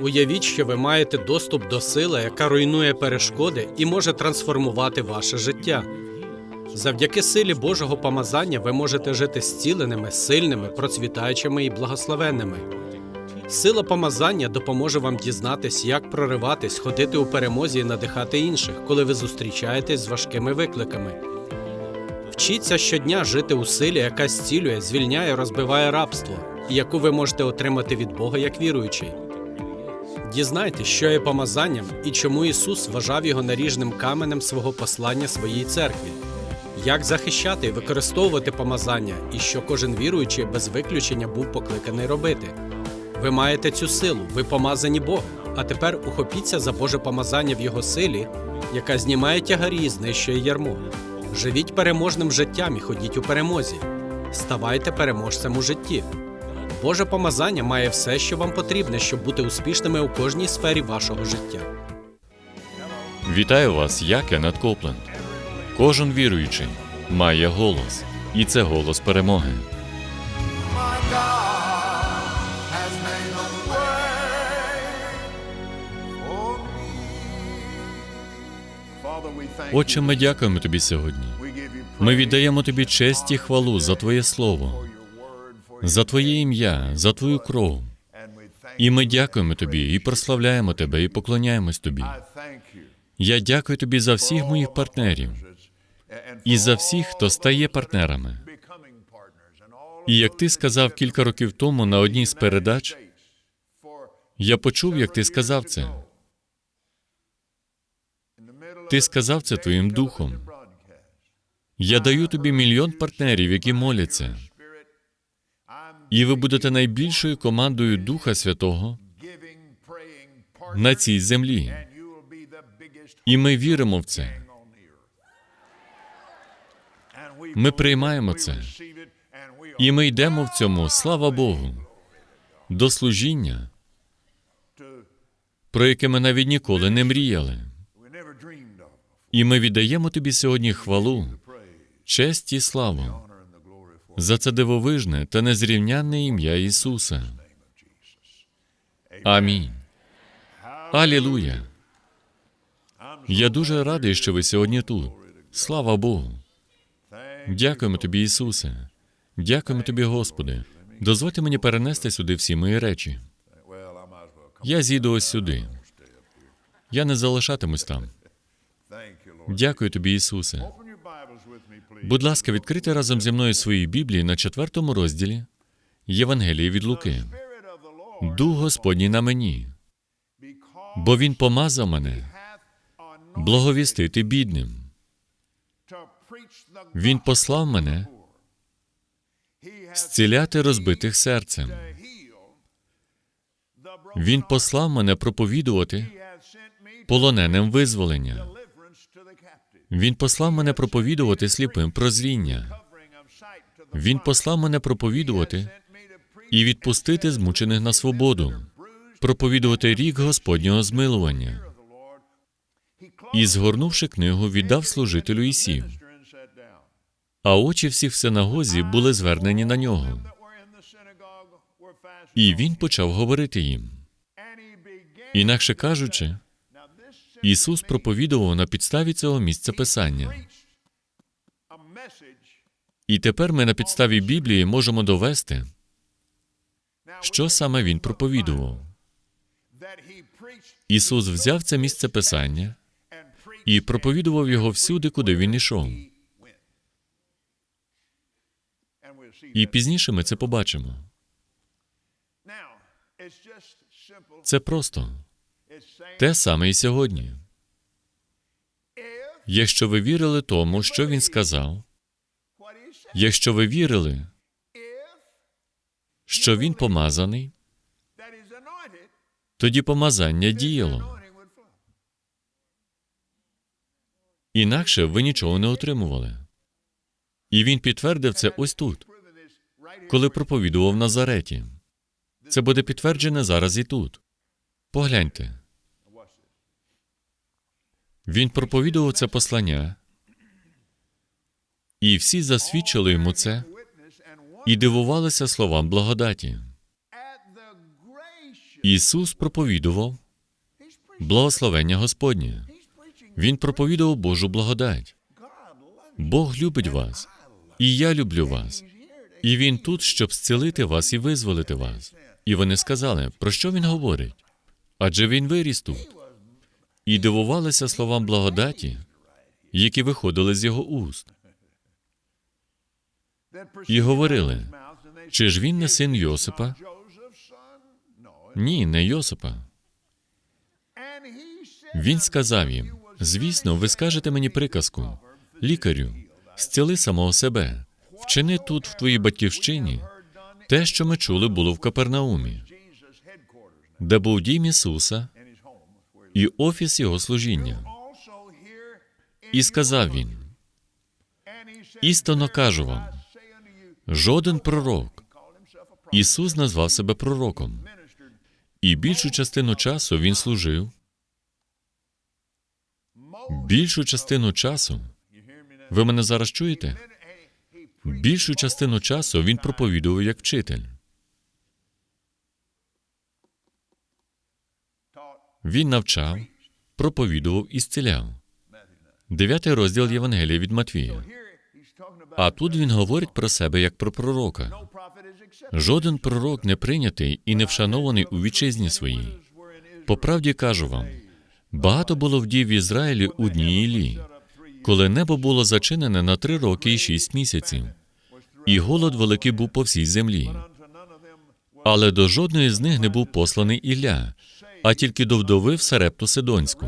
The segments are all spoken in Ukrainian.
Уявіть, що ви маєте доступ до сили, яка руйнує перешкоди і може трансформувати ваше життя. Завдяки силі Божого помазання ви можете жити зціленими, сильними, процвітаючими і благословенними. Сила помазання допоможе вам дізнатись, як прориватись, ходити у перемозі і надихати інших, коли ви зустрічаєтесь з важкими викликами. Вчіться щодня жити у силі, яка зцілює, звільняє, розбиває рабство, і яку ви можете отримати від Бога як віруючий. Дізнайтесь, що є помазанням і чому Ісус вважав його наріжним каменем свого послання своїй церкві, як захищати і використовувати помазання, і що кожен віруючий без виключення був покликаний робити. Ви маєте цю силу, ви помазані Богом. А тепер ухопіться за Боже помазання в Його силі, яка знімає тягарі і знищує ярмо. Живіть переможним життям і ходіть у перемозі. Ставайте переможцем у житті. Боже помазання має все, що вам потрібне, щоб бути успішними у кожній сфері вашого життя. Вітаю вас, я Кеннет Копленд. Кожен віруючий має голос, і це голос перемоги. Отче, ми дякуємо тобі сьогодні. Ми віддаємо тобі честь і хвалу за Твоє Слово, за Твоє ім'я, за Твою кров. І ми дякуємо тобі, і прославляємо тебе, і поклоняємось тобі. Я дякую тобі за всіх моїх партнерів і за всіх, хто стає партнерами. І як ти сказав кілька років тому на одній з передач, я почув, як ти сказав це. Ти сказав це твоїм духом. Я даю тобі мільйон партнерів, які моляться, і ви будете найбільшою командою Духа Святого на цій землі. І ми віримо в це. Ми приймаємо це. І ми йдемо в цьому, слава Богу, до служіння, про яке ми навіть ніколи не мріяли. І ми віддаємо тобі сьогодні хвалу, честь і славу за це дивовижне та незрівнянне ім'я Ісуса. Амінь. Алілуя. Я дуже радий, що ви сьогодні тут. Слава Богу. Дякуємо тобі, Ісусе. Дякуємо тобі, Господи. Дозвольте мені перенести сюди всі мої речі. Я зійду ось сюди. Я не залишатимусь там. Дякую тобі, Ісусе. Будь ласка, відкрийте разом зі мною свої Біблії на четвертому розділі Євангелії від Луки. Дух Господній на мені, бо Він помазав мене благовістити бідним. Він послав мене зціляти розбитих серцем. Він послав мене проповідувати полоненим визволення. Він послав мене проповідувати сліпим to the Він послав мене проповідувати і відпустити змучених на свободу, проповідувати рік Господнього змилування. І, згорнувши книгу, віддав служителю і сів. А очі всіх в синагозі були звернені на нього. І він почав говорити їм. Інакше кажучи, Ісус проповідував на підставі цього місця писання. І тепер ми на підставі Біблії можемо довести, що саме він проповідував. Ісус взяв це місце писання і проповідував його всюди, куди він ішов. І пізніше ми це побачимо. Це просто те саме і сьогодні. Якщо ви вірили тому, що він сказав, якщо ви вірили, що він помазаний, тоді помазання діяло. Інакше ви нічого не отримували. І він підтвердив це ось тут, коли проповідував Назареті. Це буде підтверджене зараз і тут. Погляньте. Він проповідував це послання, і всі засвідчили йому це і дивувалися словам благодаті. Ісус проповідував благословення Господнє. Він проповідував Божу благодать. Бог любить вас, і я люблю вас. І Він тут, щоб зцілити вас і визволити вас. І вони сказали, про що він говорить? Адже він виріс тут. І дивувалися словам благодаті, які виходили з його уст. І говорили, чи ж він не син Йосипа? Ні, не Йосипа. Він сказав їм: звісно, ви скажете мені приказку, лікарю, зціли самого себе, вчини тут, в твоїй батьківщині, те, що ми чули, було в Капернаумі, де був дім Ісуса і офіс Його служіння. І сказав він: істинно кажу вам, жоден пророк. Ісус назвав себе пророком, і більшу частину часу він служив. Більшу частину часу, ви мене зараз чуєте? Більшу частину часу він проповідував як вчитель. Він навчав, проповідував і зціляв. Дев'ятий розділ Євангелія від Матвія. А тут він говорить про себе як про пророка. Жоден пророк не прийнятий і не вшанований у вітчизні своїй. По правді кажу вам, багато було вдів в Ізраїлі у дні Іллі, коли небо було зачинене на три роки і шість місяців, і голод великий був по всій землі. Але до жодної з них не був посланий Ілля, а тільки до вдови в Сарепту Сидонську.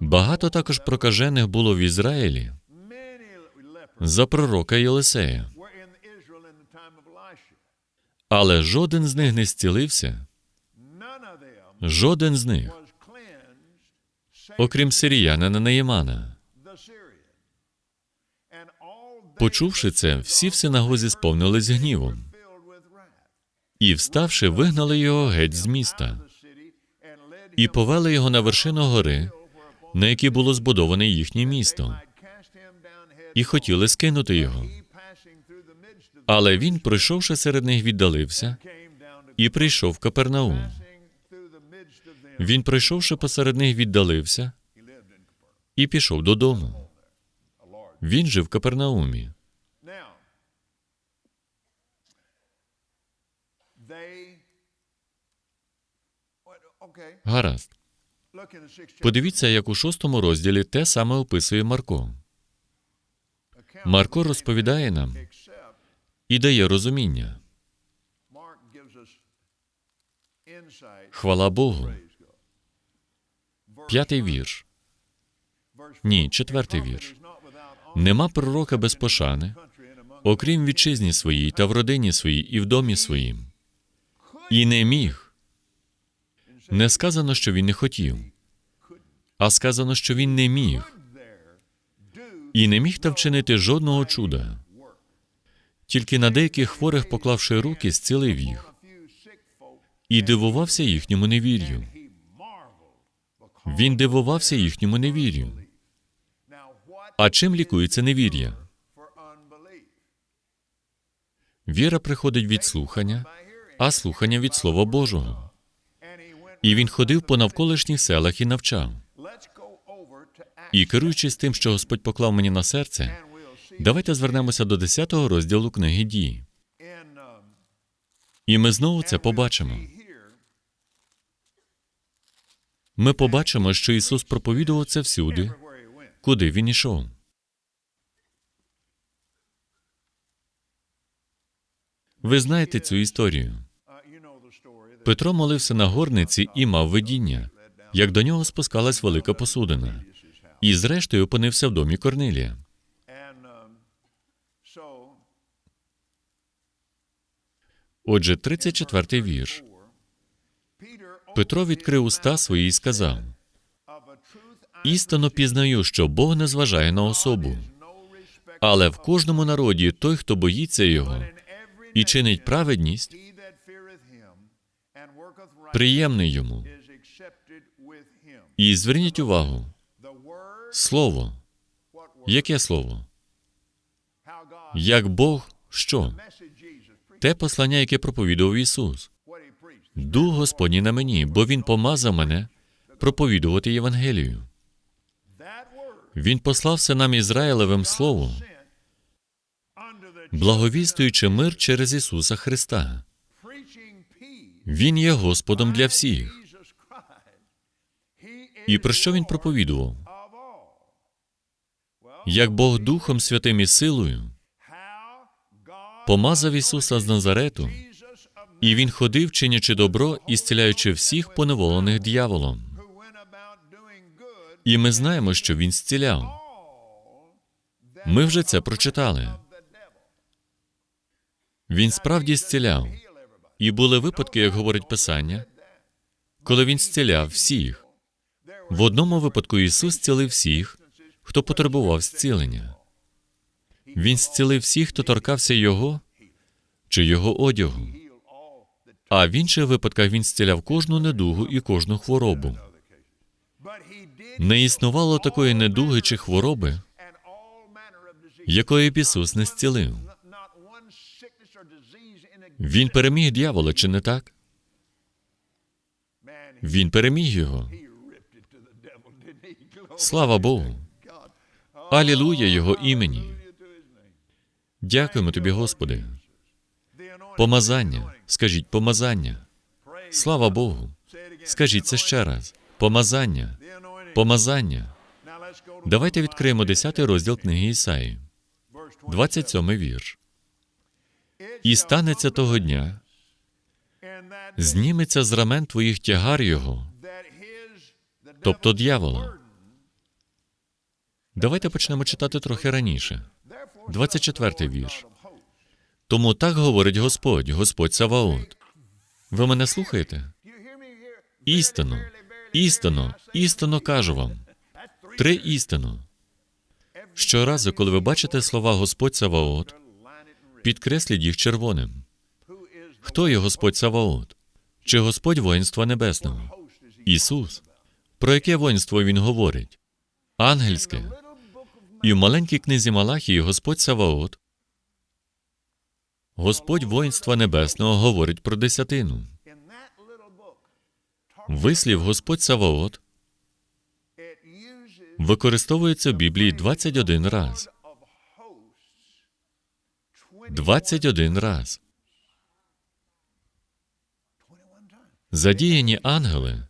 Багато також прокажених було в Ізраїлі за пророка Єлисея, але жоден з них не зцілився, жоден з них, окрім сиріянина Наємана. Почувши це, всі в синагозі сповнились гнівом і, вставши, вигнали його геть з міста і повели його на вершину гори, на якій було збудоване їхнє місто, і хотіли скинути його. Але він, пройшовши серед них, віддалився і прийшов в Капернаум. Він, пройшовши посеред них, віддалився і пішов додому. Він жив в Капернаумі. Гаразд. Подивіться, як у шостому розділі те саме описує Марко. Марко розповідає нам і дає розуміння. Хвала Богу. П'ятий вірш. Ні, четвертий вірш. Нема пророка без пошани, окрім вітчизні своїй та в родині своїй і в домі своїм. І не міг. Не сказано, що він не хотів, а сказано, що він не міг. І не міг та вчинити жодного чуда. Тільки на деяких хворих, поклавши руки, зцілив їх і дивувався їхньому невір'ю. Він дивувався їхньому невір'ю. А чим лікується невір'я? Віра приходить від слухання, а слухання від Слова Божого. І він ходив по навколишніх селах і навчав. І керуючись тим, що Господь поклав мені на серце, давайте звернемося до 10 розділу книги um, І ми знову це побачимо. Ми побачимо, що Ісус проповідував це всюди, куди він ішов. Ви знаєте цю історію. Петро молився на горниці і мав видіння, як до нього спускалась велика посудина, і зрештою опинився в домі Корнилія. Отже, 34-й вірш. Петро відкрив уста свої і сказав: істинно пізнаю, що Бог не зважає на особу, але в кожному народі той, хто боїться його і чинить праведність, приємний йому. І зверніть увагу, слово. Яке слово? Як Бог що? те послання, яке проповідував Ісус. Дух Господній на мені, бо Він помазав мене проповідувати Євангелію. Він послався нам Ізраїлевим Словом, благовістуючи мир через Ісуса Христа. Він є Господом для всіх. І про що він проповідував? Як Бог Духом Святим і силою помазав Ісуса з Назарету, і Він ходив, чинячи добро і зціляючи всіх поневолених дьяволом. І ми знаємо, що Він зціляв. Ми вже це прочитали. Він справді зціляв. І були випадки, як говорить Писання, коли Він зціляв всіх. В одному випадку Ісус зцілив всіх, хто потребував зцілення. Він зцілив всіх, хто торкався Його чи Його одягу. А в інших випадках Він зціляв кожну недугу і кожну хворобу. Не існувало такої недуги чи хвороби, якої б Ісус не зцілив. Він переміг дьявола, чи не так? Він переміг його. Слава Богу! Алілуя Його імені! Дякуємо тобі, Господи. Помазання. Скажіть помазання. Слава Богу. Скажіть це ще раз. Помазання. Помазання. Давайте відкриємо 10 розділ книги Ісаї, 27 вірш. І станеться того дня, зніметься з рамен твоїх тягар його, тобто дьявола. Давайте почнемо читати трохи раніше. Therefore, 24 вірш. Тому так говорить Господь, Господь Саваот. Ви мене слухаєте? I say істинно кажу вам. Три істину. Щоразу, коли ви бачите слова Господь Саваот, підкресліть їх червоним. Хто є Господь Саваот? Чи Господь воїнства небесного? Ісус. Про яке воїнство він говорить? Ангельське. І в маленькій книзі Малахії Господь Саваот, Господь воїнства небесного говорить про десятину. Вислів Господь Саваот використовується в Біблії 21 раз. Of hosts. 20 21 раз. Задіяні ангели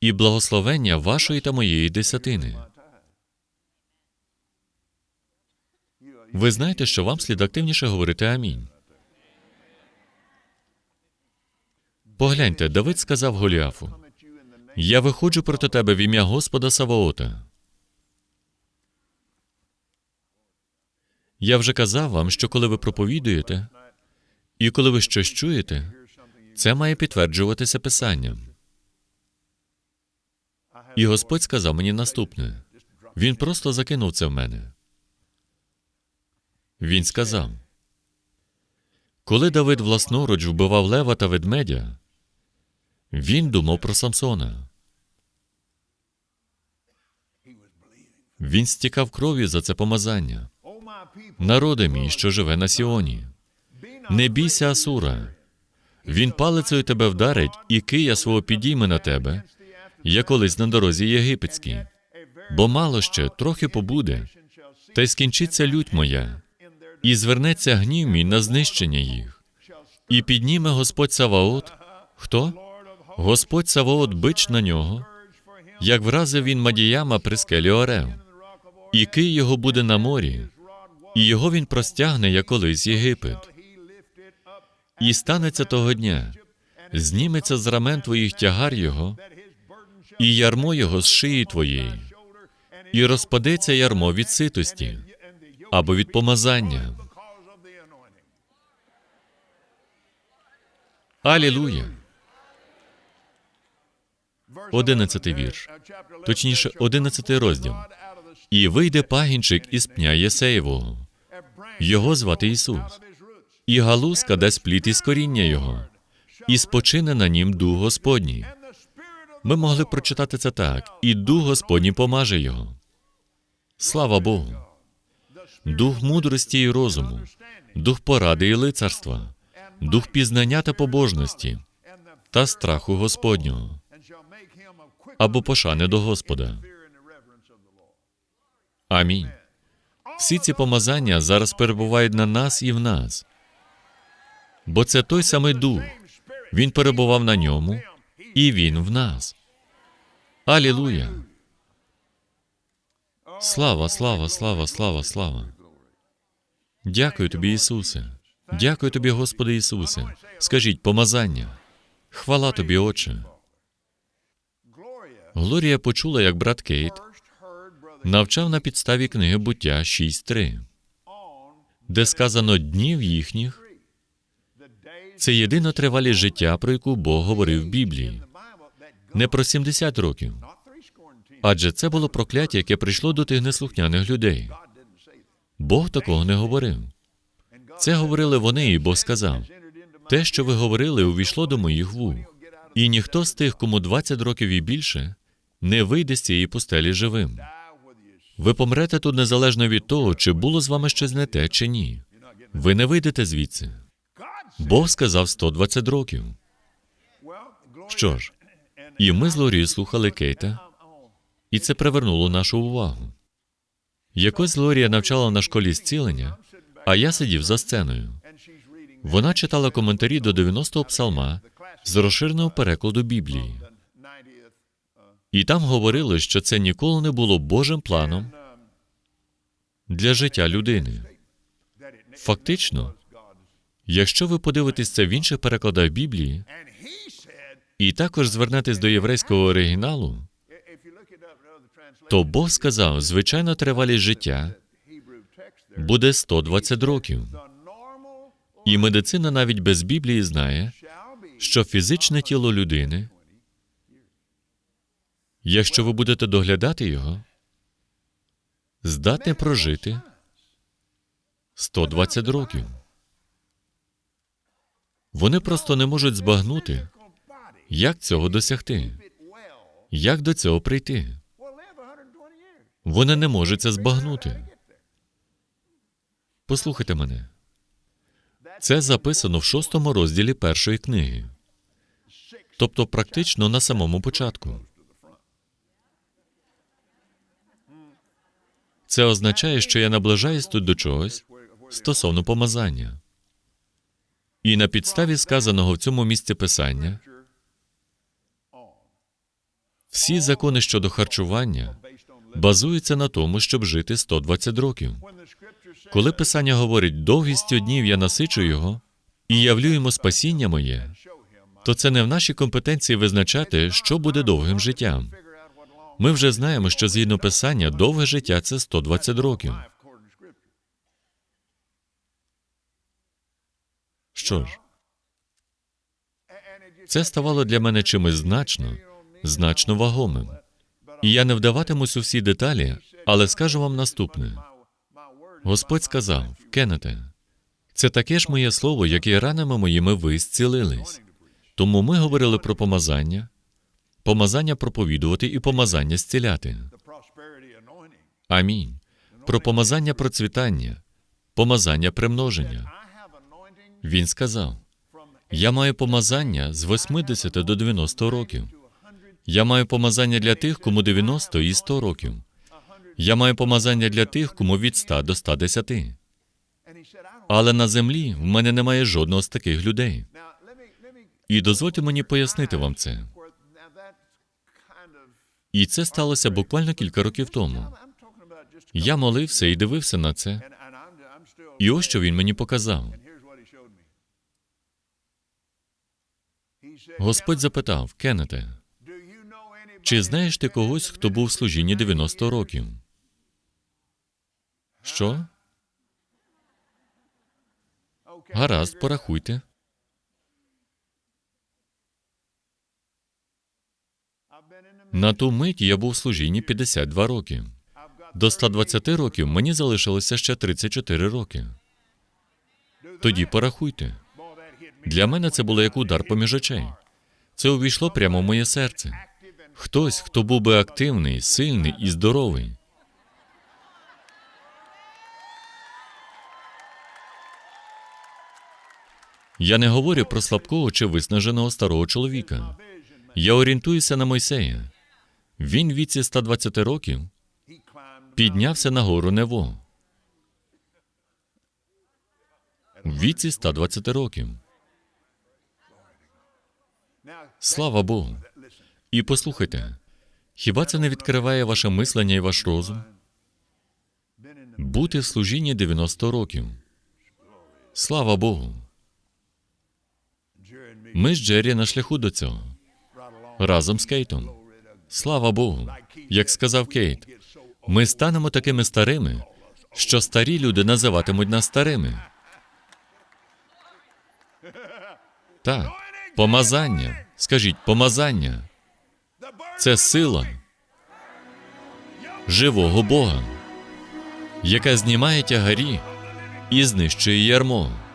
і благословення вашої та моєї десятини. Ви знаєте, що вам слід активніше говорити амінь. Погляньте, Давид сказав Голіафу: Я виходжу проти тебе в ім'я Господа Саваота. Я вже казав вам, що коли ви проповідуєте, і коли ви щось чуєте, це має підтверджуватися Писанням. І Господь сказав мені наступне: Він просто закинув це в мене. Він сказав: Коли Давид власноруч вбивав лева та ведмедя, він думав про Самсона. Він стікав кров'ю за це помазання. Народи мій, що живе на Сіоні, не бійся Асура. Він палицею тебе вдарить, і кия свого підійме на тебе, як колись на дорозі єгипетській. Бо мало ще трохи побуде, та й скінчиться лють моя, і звернеться гнів мій на знищення їх. І підніме Господь Саваот. Хто? Господь Саваот бич на нього, як вразив він Мадіяма при скелі Орев. І кий його буде на морі, і його він простягне, як колись Єгипет. І станеться того дня, зніметься з рамен твоїх тягар його, і ярмо його з шиї твоєї, і розпадеться ярмо від ситості або від помазання. Алілуя! Одинадцятий вірш. chapter 11 Точніше, одинадцятий розділ. І вийде пагінчик із пня Єсеєвого, його звати Ісус, і галузка дасть плід із коріння його, і спочине на нім дух Господній. Ми могли б прочитати це так: і дух Господній помаже його. Слава Богу! дух мудрості і розуму, дух поради і лицарства, дух пізнання та побожності та страху Господнього або пошани до Господа. Амінь. Всі ці помазання зараз перебувають на нас і в нас. Бо це той самий дух. Він перебував на ньому, і він в нас. Алілуя! Слава, слава, слава, слава, слава. Дякую тобі, Ісусе. Дякую тобі, Господи Ісусе. Скажіть помазання. Хвала тобі, Отче. Глорія почула, як брат Кейт навчав на підставі книги буття 6.3, де сказано днів їхніх. Це єдина тривалість життя, про яку Бог говорив в Біблії, не про 70 років. Адже це було прокляття, яке прийшло до тих неслухняних людей. Бог такого не говорив. Це говорили вони, і Бог сказав: те, що ви говорили, увійшло до моїх вух. І ніхто з тих, кому 20 років і більше, не вийде з цієї пустелі живим. Ви помрете тут незалежно від того, чи було з вами щось не те, чи ні. Ви не вийдете звідси. Бог сказав 120 років. Що ж, і ми з Лорі слухали Кейта, і це привернуло нашу увагу. Якось Лорія навчала на школі зцілення, а я сидів за сценою. Вона читала коментарі до 90-го псалма з розширеного перекладу Біблії. І там говорили, що це ніколи не було Божим планом для життя людини. Фактично, якщо ви подивитесь це в інших перекладах Біблії, і також звернетесь до єврейського оригіналу, то Бог сказав, звичайна тривалість життя буде 120 років. І медицина навіть без Біблії знає, що фізичне тіло людини, якщо ви будете доглядати його, здатне прожити 120 років. Вони просто не можуть збагнути, як цього досягти, як до цього прийти. Вони не можуть це збагнути. Послухайте мене. Це записано в шостому розділі першої книги, тобто практично на самому початку. Це означає, що я наближаюсь тут до чогось стосовно помазання. І на підставі сказаного в цьому місці писання всі закони щодо харчування базуються на тому, щоб жити 120 років. Коли писання говорить довгістю днів я насичу його і явлю йому спасіння моє, то це не в нашій компетенції визначати, що буде довгим життям. Ми вже знаємо, що згідно писання довге життя це 120 років. Що ж, це ставало для мене чимось значно, значно вагомим. І я не вдаватимусь у всі деталі, але скажу вам наступне: Господь сказав, Кеннете, це таке ж моє слово, як і ранами моїми ви зцілились. Тому ми говорили про помазання, помазання проповідувати і помазання зціляти. Амінь. Про помазання процвітання, помазання примноження. Він сказав: Я маю помазання з 80 до 90 років. Я маю помазання для тих, кому 90 і 100 років. Я маю помазання для тих, кому від 100 до 110. Але на землі в мене немає жодного з таких людей. І дозвольте мені пояснити вам це. І це сталося буквально кілька років тому. Я молився і дивився на це. І ось що він мені показав. Господь запитав, Кеннете, чи знаєш ти когось, хто був в служінні 90 років? Що? Гаразд, порахуйте. На ту мить я був в служінні 52 роки. До 120 років мені залишилося ще 34 роки. Тоді порахуйте. Для мене це було як удар поміж очей. Це увійшло прямо в моє серце. Хтось, хто був би активний, сильний і здоровий. Я не говорю про слабкого чи виснаженого старого чоловіка. Я орієнтуюся на Мойсея. Він віці 120 років піднявся на гору Нево. Віці 120 років. Слава Богу. І послухайте, хіба це не відкриває ваше мислення і ваш розум? Бути в служінні 90 років. Слава Богу. Ми з Джері на шляху до цього. Разом з Кейтом. Слава Богу. Як сказав Кейт, ми станемо такими старими, що старі люди називатимуть нас старими. Так, помазання. Скажіть, помазання це сила живого Бога, яка знімає тягарі і знищує ярмо.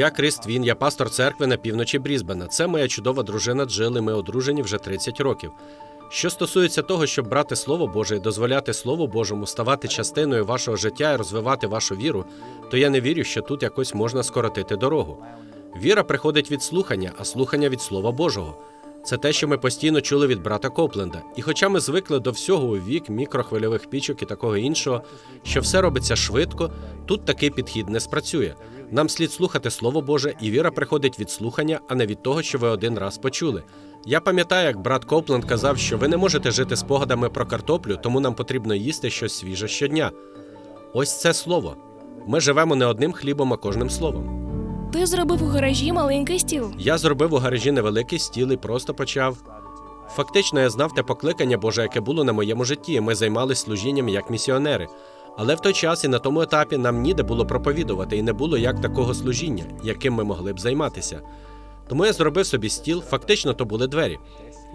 Я Крис Твін, я пастор церкви на півночі Брізбена. Це моя чудова дружина Джил, і Ми одружені вже 30 років. Що стосується того, щоб брати Слово Боже і дозволяти Слову Божому ставати частиною вашого життя і розвивати вашу віру, то я не вірю, що тут якось можна скоротити дорогу. Віра приходить від слухання, а слухання від Слова Божого. Це те, що ми постійно чули від брата Копленда. І хоча ми звикли до всього у вік, мікрохвильових пічок і такого іншого, що все робиться швидко, тут такий підхід не спрацює. Нам слід слухати Слово Боже, і віра приходить від слухання, а не від того, що ви один раз почули. Я пам'ятаю, як брат Копленд казав, що ви не можете жити спогадами про картоплю, тому нам потрібно їсти щось свіже щодня. Ось це слово. Ми живемо не одним хлібом, а кожним словом. Ти зробив у гаражі маленький стіл. Я зробив у гаражі невеликий стіл і просто почав. Фактично, я знав те покликання Боже, яке було на моєму житті. Ми займалися служінням як місіонери. Але в той час і на тому етапі нам ніде було проповідувати, і не було як такого служіння, яким ми могли б займатися. Тому я зробив собі стіл, фактично то були двері.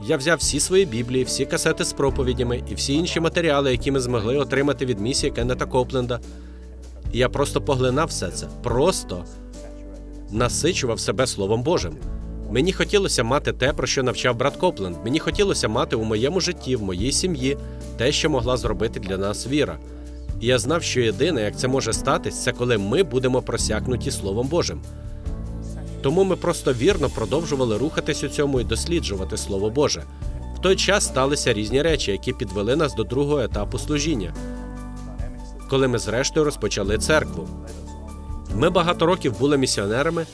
Я взяв всі свої біблії, всі касети з проповідями і всі інші матеріали, які ми змогли отримати від місії Кеннета Копленда. І я просто поглинав все це. Просто насичував себе Словом Божим. Мені хотілося мати те, про що навчав брат Копленд. Мені хотілося мати у моєму житті, в моїй сім'ї, те, що могла зробити для нас віра. І я знав, що єдине, як це може статись, це коли ми будемо просякнуті Словом Божим. Тому ми просто вірно продовжували рухатись у цьому і досліджувати Слово Боже. В той час сталися різні речі, які підвели нас до другого етапу служіння, коли ми зрештою розпочали церкву. Ми багато років були місіонерами,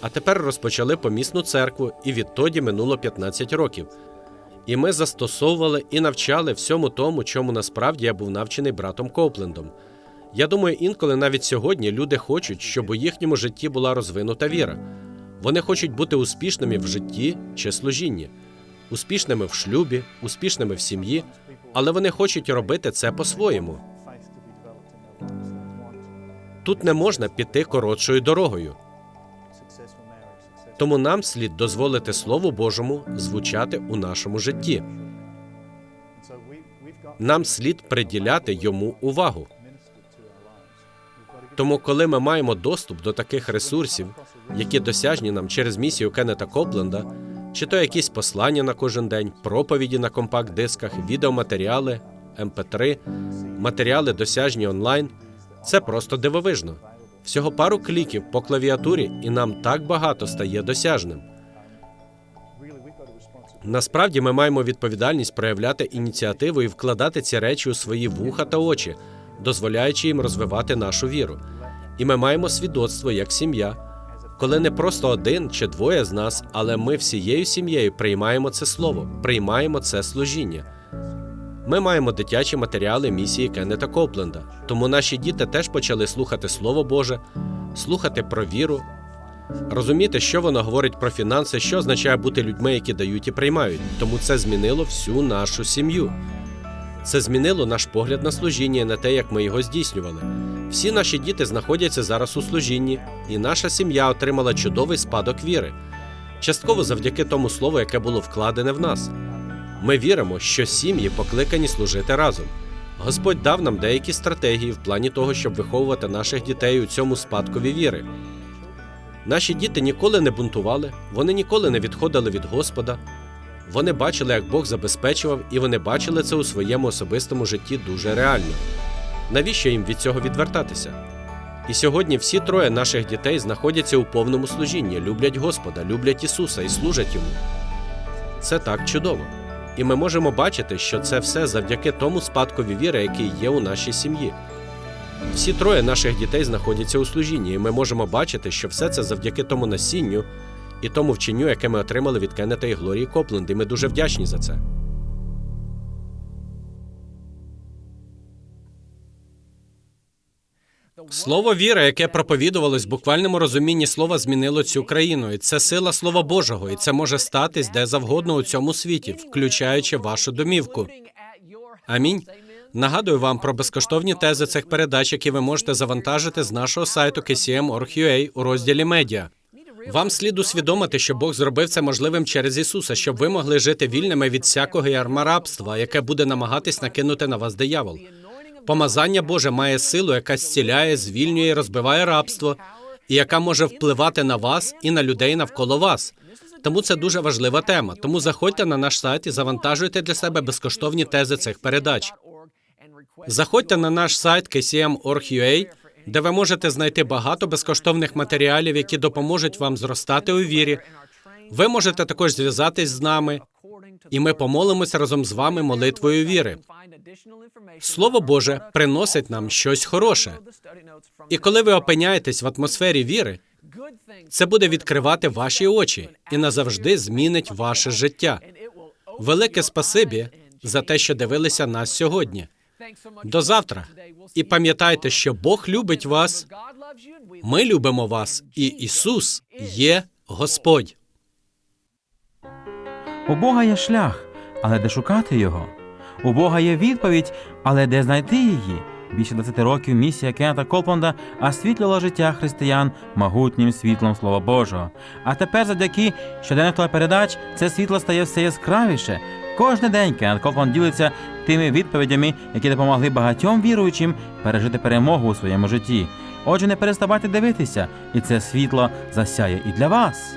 а тепер розпочали помісну церкву, і відтоді минуло 15 років. І ми застосовували і навчали всьому тому, чому насправді я був навчений братом Коплендом. Я думаю, інколи навіть сьогодні люди хочуть, щоб у їхньому житті була розвинута віра. Вони хочуть бути успішними в житті чи служінні, успішними в шлюбі, успішними в сім'ї, але вони хочуть робити це по-своєму. Тут не можна піти коротшою дорогою. Тому нам слід дозволити Слову Божому звучати у нашому житті. Нам слід приділяти йому увагу. Тому, коли ми маємо доступ до таких ресурсів, які досяжні нам через місію Кеннета Копленда, чи то якісь послання на кожен день, проповіді на компакт-дисках, відеоматеріали, МП3, матеріали досяжні онлайн, це просто дивовижно. Всього пару кліків по клавіатурі, і нам так багато стає досяжним. Насправді ми маємо відповідальність проявляти ініціативу і вкладати ці речі у свої вуха та очі, дозволяючи їм розвивати нашу віру. І ми маємо свідоцтво як сім'я, коли не просто один чи двоє з нас, але ми всією сім'єю приймаємо це слово, приймаємо це служіння. Ми маємо дитячі матеріали місії Кеннета Копленда, тому наші діти теж почали слухати Слово Боже, слухати про віру, розуміти, що воно говорить про фінанси, що означає бути людьми, які дають і приймають. Тому це змінило всю нашу сім'ю. Це змінило наш погляд на служіння і на те, як ми його здійснювали. Всі наші діти знаходяться зараз у служінні, і наша сім'я отримала чудовий спадок віри, частково завдяки тому слову, яке було вкладене в нас. Ми віримо, що сім'ї покликані служити разом. Господь дав нам деякі стратегії в плані того, щоб виховувати наших дітей у цьому спадкові віри. Наші діти ніколи не бунтували, вони ніколи не відходили від Господа. Вони бачили, як Бог забезпечував, і вони бачили це у своєму особистому житті дуже реально. Навіщо їм від цього відвертатися? І сьогодні всі троє наших дітей знаходяться у повному служінні, люблять Господа, люблять Ісуса і служать йому. Це так чудово. І ми можемо бачити, що це все завдяки тому спадкові віри, який є у нашій сім'ї. Всі троє наших дітей знаходяться у служінні, і ми можемо бачити, що все це завдяки тому насінню і тому вченню, яке ми отримали від Кеннета і Глорії Копленд, і ми дуже вдячні за це. Слово віра, яке проповідувалось буквальному розумінні слова, змінило цю країну, і це сила Слова Божого, і це може статись де завгодно у цьому світі, включаючи вашу домівку. Амінь. Нагадую вам про безкоштовні тези цих передач, які ви можете завантажити з нашого сайту kcm.org.ua у розділі медіа. Вам слід усвідомити, що Бог зробив це можливим через Ісуса, щоб ви могли жити вільними від всякого ярма рабства, яке буде намагатись накинути на вас диявол. Помазання Боже має силу, яка зціляє, звільнює, розбиває рабство, і яка може впливати на вас і на людей навколо вас. Тому це дуже важлива тема. Тому заходьте на наш сайт і завантажуйте для себе безкоштовні тези цих передач. Заходьте на наш сайт kcm.org.ua, де ви можете знайти багато безкоштовних матеріалів, які допоможуть вам зростати у вірі. Ви можете також зв'язатись з нами, і ми помолимося разом з вами молитвою віри. Слово Боже приносить нам щось хороше. І коли ви опиняєтесь в атмосфері віри, це буде відкривати ваші очі і назавжди змінить ваше життя. Велике спасибі за те, що дивилися нас сьогодні. До завтра. І пам'ятайте, що Бог любить вас, ми любимо вас, і Ісус є Господь. У Бога є шлях, але де шукати його? У Бога є відповідь, але де знайти її? Більше 20 років місія Кеннета Колпонда освітлювала життя християн могутнім світлом Слова Божого. А тепер, завдяки щоденних телепередач, це світло стає все яскравіше. Кожен день Кеннет Колпонд ділиться тими відповідями, які допомогли багатьом віруючим пережити перемогу у своєму житті. Отже, не переставайте дивитися, і це світло засяє і для вас.